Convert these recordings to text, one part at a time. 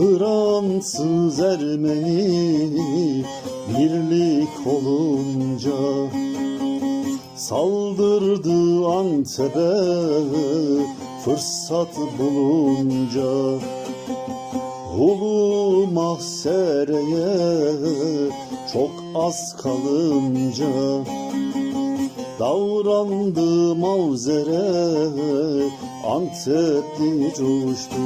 Fransız Ermeni birlik olunca Saldırdı Antep'e fırsat bulunca. Ulu mahsereye çok az kalınca Davrandı mavzere Antepli coştu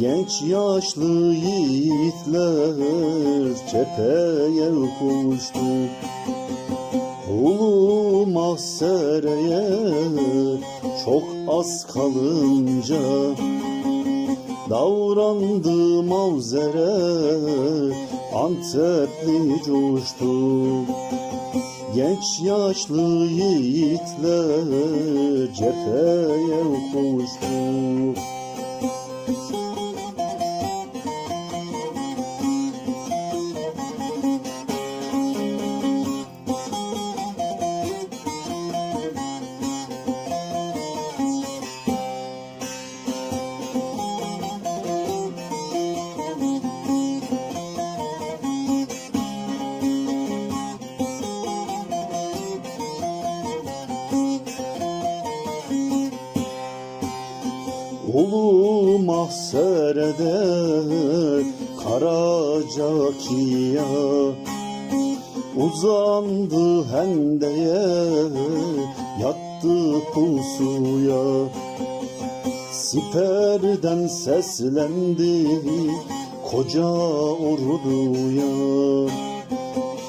Genç yaşlı yiğitler cepheye koştu Ulu mahsereye çok az kalınca Davrandı mavzere Antepli coştu. Genç yaşlı yiğitler cepheye koştu Ulu mahserede Karacakiya Uzandı hendeye Yattı pusuya. Siperden seslendi Koca orduya.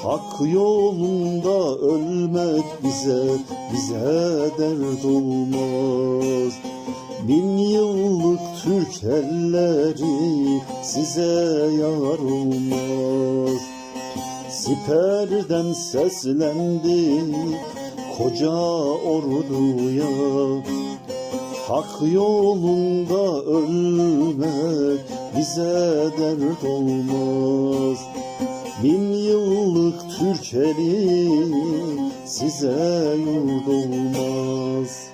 Hak yolunda ölmek bize Bize dert olmaz Bin yıllık Türk elleri size yar olmaz Siperden seslendi koca orduya. Hak yolunda ölmek bize dert olmaz. Bin yıllık Türk eli size yurt olmaz